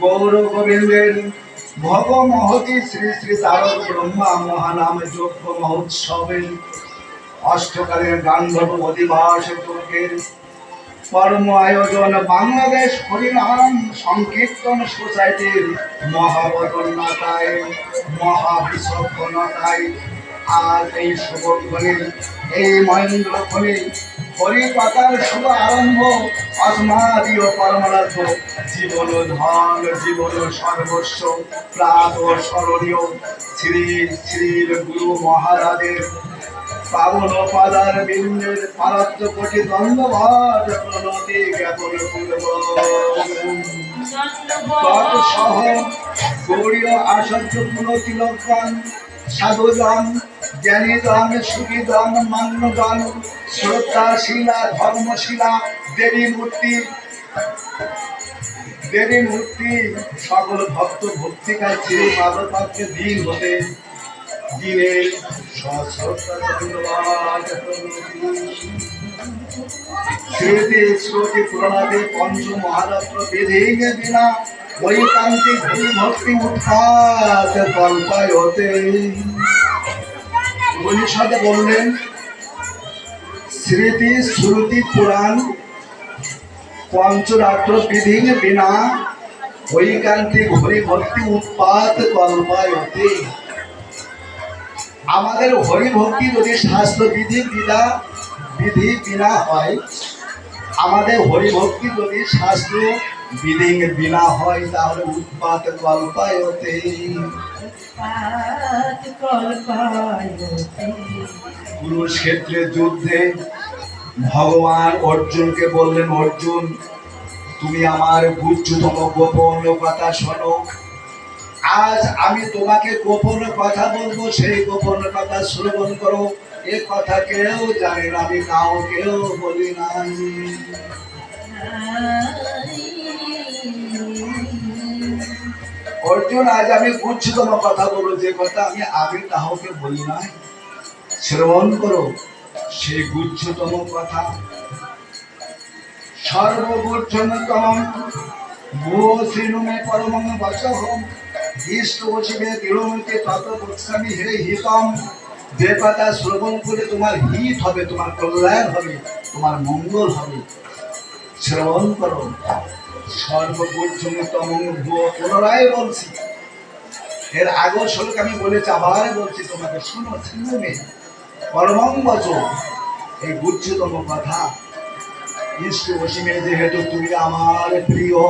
গৌর গোবিন্দের শ্রী শ্রী তারক ব্রহ্মা মহানাম যজ্ঞ অষ্টকালীন গান্ধব অধিবাস যজ্ঞের কর্ম আয়োজন বাংলাদেশ হরিনাম সংকীর্তন সোসাইটির আজ এই এই মহেন্দ্রক্ষণে হরিপাতার শুভ আরম্ভ অস্মাদীয় কর্মরত জীবন ধন, জীবন সর্বস্ব প্রাত স্মরণীয়। শ্রী শ্রী গুরু মহারাজের পাবন পাদার বিন্দের পারাত্য কোটি দ্বন্দ্বভাট প্রণতি জ্ঞাপন পূর্ব তৎসহ গৌরীয় আচার্য পুনতিলকান সাধুজন জ্ঞানীজন সুখীজন মান্যজন শ্রদ্ধাশীলা, ধর্মশীলা, দেবী মূর্তি দেবী মূর্তি, সকল ভক্ত শ্রী পাদপাত্রে দিন হতে প্রণতি। শ্রীতে শ্রোতি পুরণাদে পঞ্চ মহারাত্র বিধিঙ্গে বিনা বৈকান্তিক ভক্তি উৎখাত কল্পায়তে উপনিষদে বললেন, স্মৃতি, শ্রুতি, পুরাণ পঞ্চরাত্র বিধি বিনা ঐকান্তিক হরি ভক্তি উৎপাত কল্পায়তে। আমাদের হরি ভক্তি যদি শাস্ত্র বিধি বিনা বিধি বিনা হয়, আমাদের হরি ভক্তি যদি শাস্ত্র বিধি বিনা হয় তাহলে উৎপাত কল্পায়তে কুরুক্ষেত্রের যুদ্ধে ভগবান অর্জুনকে বললেন অর্জুন তুমি আমার গুচ্ছতম গোপন কথা শোনো। আজ আমি তোমাকে গোপন কথা বলব সেই গোপন কথা শ্রবণ করো। এ কথা কেউ জানে না আমি কাউকেও বলি নাই। অর্জুন, আজ আমি গুচ্ছতম কথা বলব যে কথা আমি আগে কাউকে বলি নাই। শ্রবণ করো সেই গুচ্ছতম কথা। সর্বগুচ্ছতম কথা শ্রবণ করে তোমার হিত হবে, তোমার কল্যাণ হবে, তোমার মঙ্গল হবে। শ্রবণ করো। ভুয়ো পুনরায় বলছি। এর আগের শ্লোক আমি বলেছি আবার বলছি, তোমাকে শুনো শুনুনে পরমং বচন এই গুচ্ছতম কথা। ইষ্ট অসীমে যেহেতু তুমি আমার প্রিয়,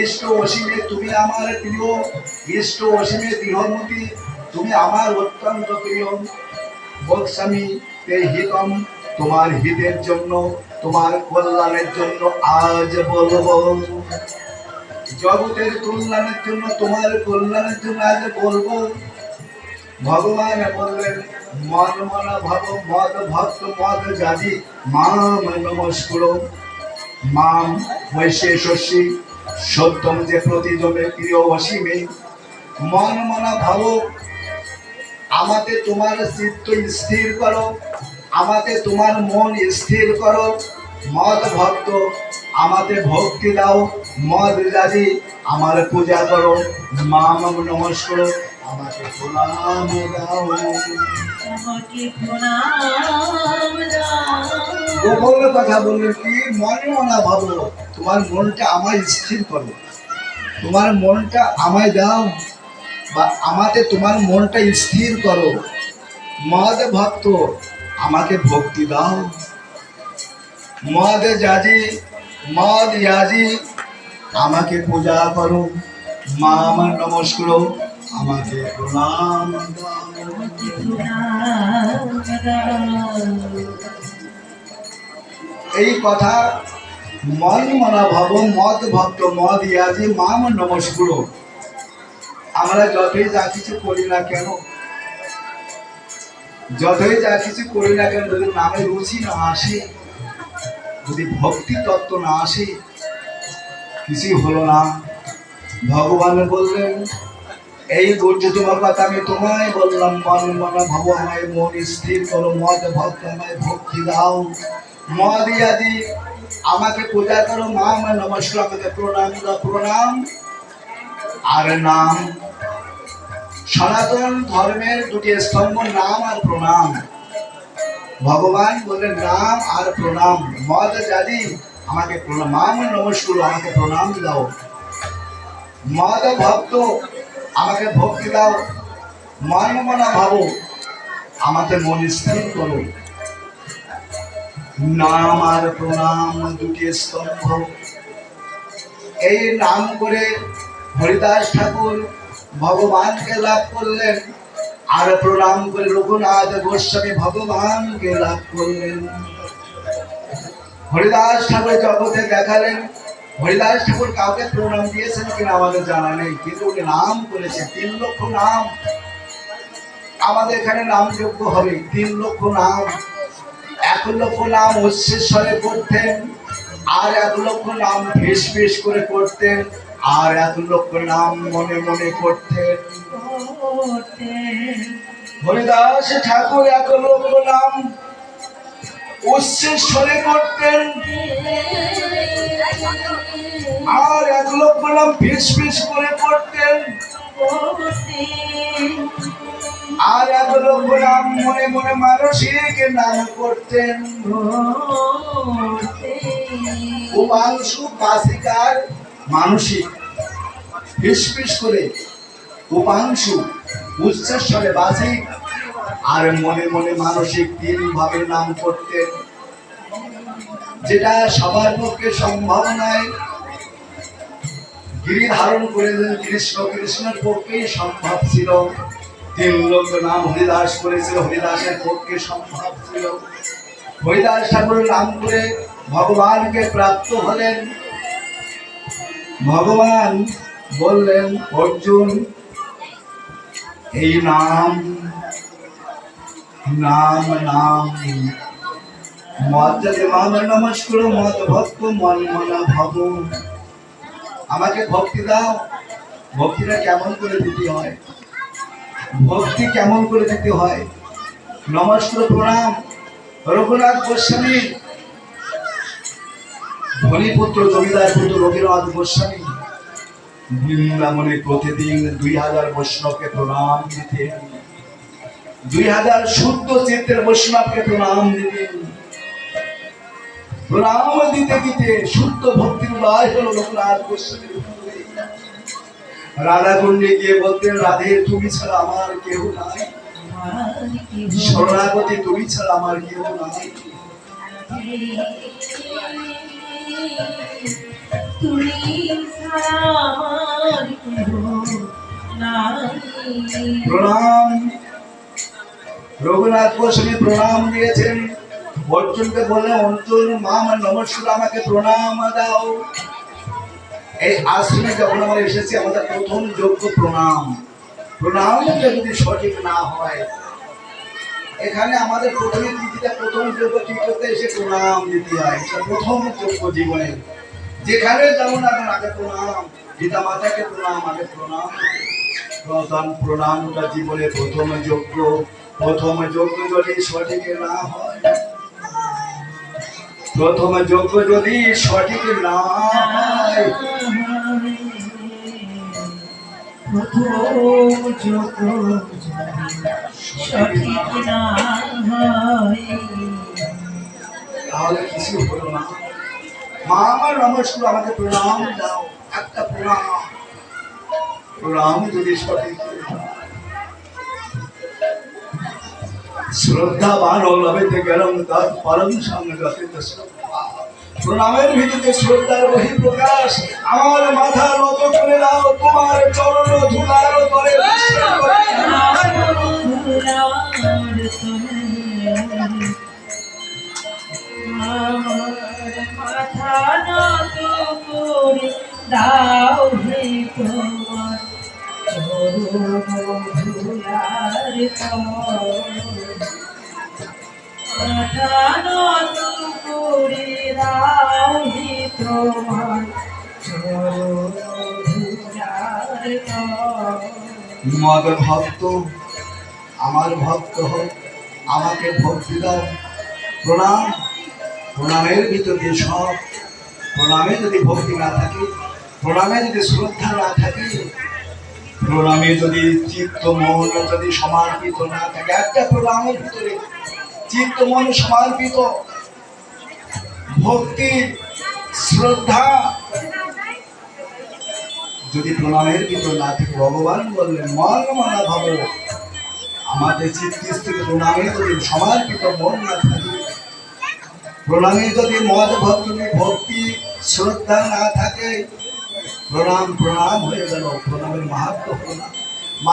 ইষ্ট অসীমে তুমি আমার প্রিয়, ইষ্ট অসীমে দৃঢ়মতি তুমি আমার অত্যন্ত প্রিয়। বৎসামী এই হিতম, তোমার হিতের জন্য তোমার কল্যাণের জন্য আজ বলব। জগতের কল্যাণের জন্য, তোমার কল্যাণের জন্য আজ বলব। ভগবান বললেন, মন মন ভব, মদ ভক্ত, মদ জাতি, মাম নমস্কুর। মাম বৈশে শশী, সত্যম যে প্রতিজনে প্রিয় অসীমে। মন মনা ভাব আমাকে তোমার চিত্ত স্থির করো। আমাকে তোমার মন স্থির করো। মদ ভক্ত আমাকে ভক্তি দাও। মদ জাতি আমার পূজা করো। মাম নমস্কার। আমাকে প্রণাম দাও। আমাকে দাও। গোপন কথা বললে কি? মনে মনা ভাবো তোমার মনটা আমায় স্থির করো। তোমার মনটা আমায় দাও। বা আমাকে তোমার মনটা স্থির করো। মদ ভক্ত আমাকে ভক্তি দাও। মদ জাজি মদ ইয়াজি আমাকে পূজা করো। মা, আমার নমস্কার, আমাকে প্রণাম এই কথা মন মনা ভব, মদ ভক্ত, মদ ইয়াজি মাম নমস্কুর। আমরা যতই যা কিছু করি না কেন যতই যা কিছু করি না কেন, যদি নামে রুচি না আসে, যদি ভক্তি তত্ত্ব না আসে, কিছুই হলো না। ভগবান বললেন, এই গুর্জ তোমার কথা আমি তোমায় বললাম, মন মনা ভব আমায় মন স্থির করো, মদ ভক্ত আমায় ভক্তি দাও। মদ আদি আমাকে পূজা করো, মা আমার নমস্কার আমাকে প্রণাম দাও, প্রণাম। আর নাম সনাতন ধর্মের দুটি স্তম্ভ নাম আর প্রণাম। ভগবান বললেন, নাম আর প্রণাম। মদ জাদি আমাকে প্রণাম। মা আমার আমাকে প্রণাম দাও। মদ ভক্ত, আমাকে ভক্তি দাও। মন মনা ভাবো, আমাকে মন স্থির করো। নাম আর প্রণাম দুটি স্তম্ভ। এই নাম করে হরিদাস ঠাকুর ভগবানকে লাভ করলেন। আর প্রণাম করে রঘুনাথ গোস্বামী ভগবানকে লাভ করলেন। হরিদাস ঠাকুর জগতে দেখালেন। হরিদাস ঠাকুর কাউকে প্রণাম দিয়েছেন কিনা আমাদের জানা নেই, কিন্তু উনি নাম করেছে তিন লক্ষ নাম। আমাদের এখানে নাম যোগ্য হবে, তিন লক্ষ নাম। এক লক্ষ নাম উচ্চেশ্বরে করতেন, আর এক লক্ষ নাম ফেস ফেস করে করতেন। আর এক লক্ষ নাম মনে মনে করতেন করতে। হরিদাস ঠাকুর এক লক্ষ নাম উচ্চেশ্বরে করতেন। আর এক লক্ষ নাম ফিস ফিস করে করতেন। আর এক লক্ষ নাম মনে মনে মানসিক নাম করতেন। করতে উপাংশু বাসিকার মানসিক ফিস ফিস করে উপাংশু উচ্চস্বরে বাসিক আর মনে মনে মানসিক তিন ভাবে নাম করতেন যেটা সবার পক্ষে সম্ভব নয়। গিরি ধারণ করেছেন কৃষ্ণ, কৃষ্ণের পক্ষেই সম্ভব ছিল। তিন লোক নাম হরিদাস করেছিল, হরিদাসের পক্ষে সম্ভব ছিল। হরিদাস ঠাকুরের নাম করে ভগবানকে প্রাপ্ত হলেন। ভগবান বললেন, অর্জুন, এই নাম নাম নাম যদি মাম নমস্কার মদ ভক্ত মন মনা ভব। আমাকে ভক্তি দাও। ভক্তিটা কেমন করে দিতে হয়? ভক্তি কেমন করে দিতে হয়? নমস্কার প্রণাম। রঘুনাথ গোস্বামী ধনীপুত্র জমিদার পুত্র রঘুনাথ গোস্বামী। বৃন্দাবনে প্রতিদিন দুই হাজার বৈষ্ণবকে প্রণাম দিতেন। দুই হাজার শুদ্ধ চিত্রের বৈষ্ণবকে প্রণাম দিতেন। প্রণাম দিতে দিতে শুদ্ধ ভক্তির উদয় হলো লোকনাথ গোস্বামীর উপরে। রাধাকুণ্ডে গিয়ে বলতেন, রাধে, তুমি ছাড়া আমার কেউ নাই। শরণাগতি তুমি ছাড়া আমার কেউ নাই। তুমি ছাড়া আমার প্রণাম। রঘুনাথ গোস্বামী প্রণাম দিয়েছেন। অর্জুনকে বললেন, অর্জুন, মা, আমার নমস্কার আমাকে প্রণাম দাও। এই আশ্রমে যখন আমরা এসেছি, আমাদের প্রথম যোগ্য প্রণাম। প্রণামটা যদি সঠিক না হয় এখানে আমাদের প্রথমে তিথিটা, প্রথম যোগ্য কি করতে এসে প্রণাম দিতে হয়। প্রথম যোগ্য জীবনে। যেখানে যেমন এখন আগে প্রণাম। পিতা মাতাকে প্রণাম, আগে প্রণাম। প্রধান প্রণামটা জীবনে প্রথম যোগ্য। প্রথম যোগ্য যদি সঠিক না হয়, প্রথম যোগ্য যদি সঠিক না হয়, প্রথম যোগ সঠিক না তাহলে কিছু না। মা, আমার আমাকে প্রণাম দাও, একটা প্রণাম। প্রণাম যদি সঠিক। হয়। শ্রদ্ধাবান লবেতে গেলাম, তার পরম শ্রদ্ধা। প্রণামের ভিত্তিতে শ্রদ্ধার বহি প্রকাশ আমার মাথা নত করে দাও, তোমার চরণ ধুলার তলে দাও হে তোমার নত করে দাও হে তোমার মদ ভক্ত আমার ভক্ত হোক আমাকে ভক্তি দাও। প্রণাম, প্রণামের ভিতরে সব, প্রণামে যদি ভক্তি না থাকে প্রণামে যদি শ্রদ্ধা না থাকে, প্রণামে যদি চিত্ত মন যদি সমর্পিত না থাকে, একটা প্রণামের ভিতরে চিত্ত মন সমর্পিত, ভক্তি, শ্রদ্ধা যদি প্রণামের ভিতর না থাকে, ভগবান বললেন, মন মনা ভাব, আমাদের চিত্তস্থিত প্রণামে যদি সমর্পিত মন না থাকে, প্রণামে যদি মদ ভক্তি ভক্তি, শ্রদ্ধা না থাকে প্রণাম প্রণাম হয়ে গেল। প্রণামের মাহাত্ম না